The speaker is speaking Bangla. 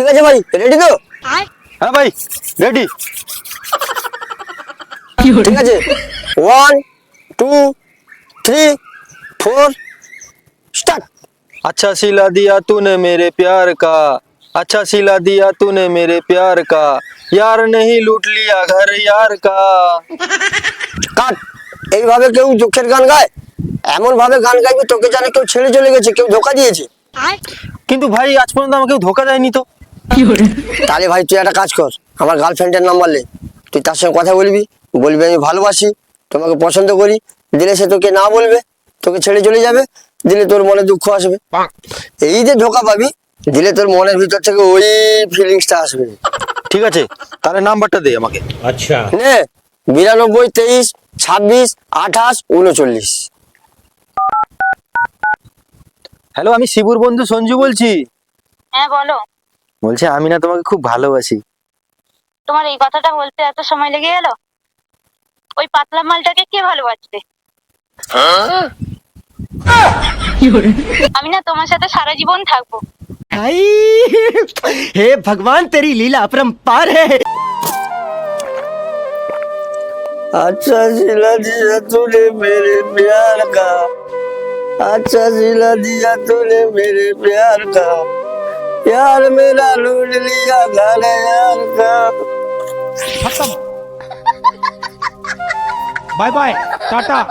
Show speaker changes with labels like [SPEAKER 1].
[SPEAKER 1] ঠিক আছে ভাই রেডি তো
[SPEAKER 2] হ্যাঁ ভাই রেডি
[SPEAKER 1] ঠিক আছে one two three four start
[SPEAKER 2] अच्छा सिला दिया तूने मेरे प्यार का अच्छा सिला दिया तूने मेरे प्यार का यार नहीं लूट लिया घर यार का
[SPEAKER 1] কাট এইভাবে কেউ দুঃখের গান গায় এমন ভাবে গান গাইবি তোকে জানে কেউ ছেড়ে চলে গেছে কেউ ধোকা দিয়েছে
[SPEAKER 2] কিন্তু ভাই আজ পর্যন্ত আমাকে কেউ ধোকা দেয়নি তো
[SPEAKER 1] তাহলে ভাই তুই একটা কাজ কর আমার গার্লফ্রেন্ডের নাম্বার লে। তুই তার সঙ্গে কথা বলবি বলবি আমি ভালোবাসি তোমাকে পছন্দ করি দিলে সে তোকে না বলবে তোকে ছেড়ে চলে যাবে দিলে তোর মনে দুঃখ আসবে। এই যে ধোকা পাবি দিলে তোর মনের ভিতর থেকে ওই ফিলিংসটা আসবে।
[SPEAKER 2] ঠিক আছে? তাহলে নাম্বারটা দে আমাকে।
[SPEAKER 3] আচ্ছা।
[SPEAKER 1] নে বিরানব্বই তেইশ ছাব্বিশ আঠাশ উনচল্লিশ।
[SPEAKER 2] হ্যালো আমি শিবুর বন্ধু সঞ্জু বলছি।
[SPEAKER 4] হ্যাঁ বলো।
[SPEAKER 2] বলছি আমি না তোমাকে খুব ভালোবাসি
[SPEAKER 4] তোমার এই কথাটা বলতে এত সময় লেগে গেল ওই পাতলা মালটাকে কে ভালোবাসবে আমি না তোমার সাথে সারা জীবন থাকবো
[SPEAKER 5] आई हे भगवान तेरी लीला अपरंपार है
[SPEAKER 1] अच्छा सिला दिया तूने मेरे प्यार का अच्छा सिला दिया तूने मेरे प्यार का यार मेरा लूट लिया घर यार का।
[SPEAKER 3] खत्म। Bye bye tata.